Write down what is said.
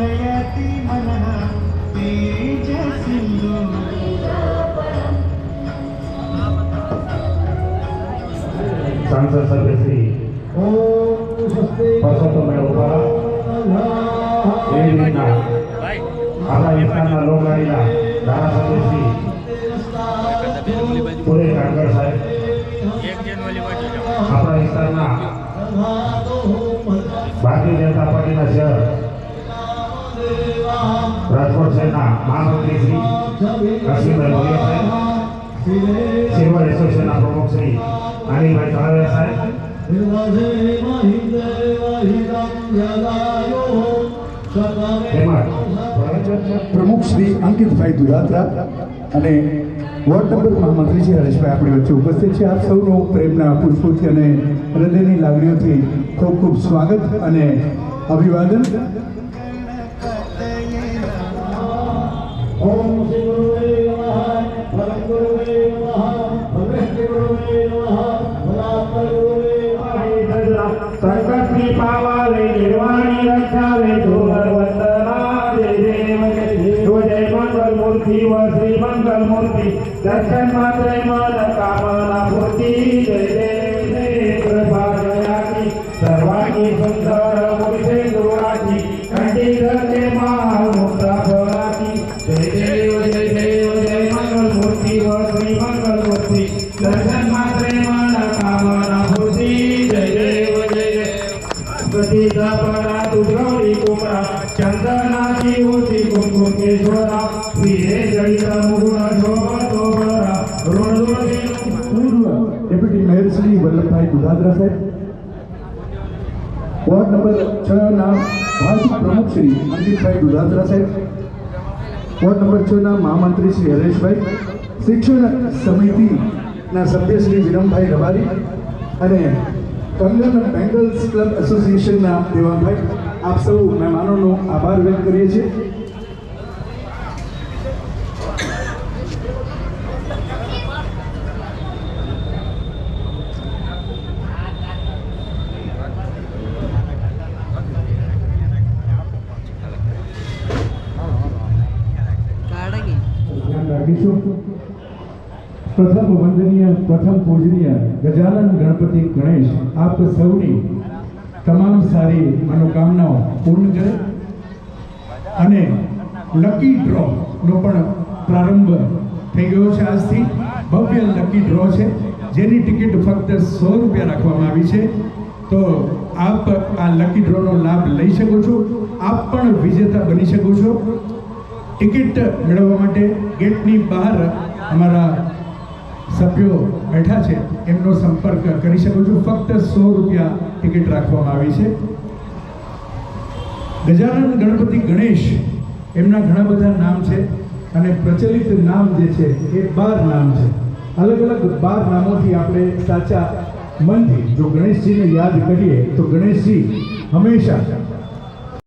कलयति मनः तेजसिन्दुः सांसद सभ्य श्री પરસોત્તમ ઊભા એ રીતના આપણા વિસ્તારના લોકગાડીના ધારાસભ્ય શ્રી પૂરે કાંકર સાહેબ આપણા વિસ્તારના ભારતીય જનતા પાર્ટીના શહેર રાજકોટ શહેરના મહામંત્રી શ્રી કાશીભાઈ ભોગિયા સાહેબ, સિલ્વર એસોસિએશનના પ્રમુખ શ્રી અનિલભાઈ તળાવિયા સાહેબ પ્રમુખ શ્રી અંકિતભાઈ દુરાત્રા અને વોર્ડ નંબર મહામંત્રી શ્રી હરેશભાઈ આપણી વચ્ચે ઉપસ્થિત છે. આપ સૌનું પ્રેમના પુષ્પોથી અને હૃદયની લાગણીઓથી ખૂબ ખૂબ સ્વાગત અને અભિવાદન. ઓમ શ્રી ગુરુવે નમઃ પરમ ગુરુવે નમઃ ભગવતે ગુરુવે નમઃ ભલાત્મ ગુરુવે નમઃ સંકટથી પાવાલે નિર્વાણી રક્ષાવે ધોર વંદના જય દેવ જય જય મંગલ મૂર્તિ વ શ્રી મંગલ મૂર્તિ દર્શન માત્રે મન કામના પૂર્તિ જય દેવ જય પ્રભા જયાકી સર્વાંગી સુંદર મૂર્તિ દુરાકી કંઠી મંગલ મૂર્તિ વ શ્રી મંગલ મૂર્તિ દર્શન માત્રે મન કામના પૂર્તિ જય દેવ જય જય પ્રતિદાપરા તુગૌરી કુમરા ચંદનાથી ઓછી કુમકુમ કેશ્વરા વીરે જડિત મુગુણ શોભતો બરા ઋણદોષી પૂર્વ ડેપ્યુટી મેયર શ્રી વલ્લભભાઈ દુધાત્રા સાહેબ વોર્ડ નંબર છ ના ભાજપ પ્રમુખ શ્રી અંકિતભાઈ દુધાત્રા સાહેબ વોર્ડ નંબર છ ના મહામંત્રી શ્રી હરેશભાઈ, શિક્ષણ સમિતિના સભ્ય શ્રી વિરમભાઈ રબારી અને કંગન બેંગલ્સ ક્લબ એસોસિએશનના દેવાભાઈ આપ સૌ મહેમાનોનો આભાર વ્યક્ત કરીએ છીએ. રાખીશું પ્રથમ વંદનીય, પ્રથમ પૂજનીય ગજાનન ગણપતિ ગણેશ, આપ સૌની તમામ સારી મનોકામનાઓ પૂર્ણ કરે અને લકી ડ્રો નો પણ પ્રારંભ થઈ ગયો છે આજથી. ભવ્ય લકી ડ્રો છે. જેની ટિકિટ ફક્ત સો રૂપિયા રાખવામાં આવી છે. તો આપ આ લકી ડ્રોનો લાભ લઈ શકો છો. આપ પણ વિજેતા બની શકો છો. ટિકિટ મેળવવા માટે ગેટની બહાર અમારા સભ્યો બેઠા છે. એમનો સંપર્ક કરી શકો છો. ફક્ત સો રૂપિયા ટિકિટ રાખવામાં આવી છે. ગજાનંદ ગણપતિ ગણેશ, એમના ઘણા બધા નામ છે અને પ્રચલિત નામ જે છે એ બાર નામ છે. અલગ અલગ બાર નામોથી આપણે સાચા મનથી જો ગણેશજીને યાદ કરીએ તો ગણેશજી હંમેશા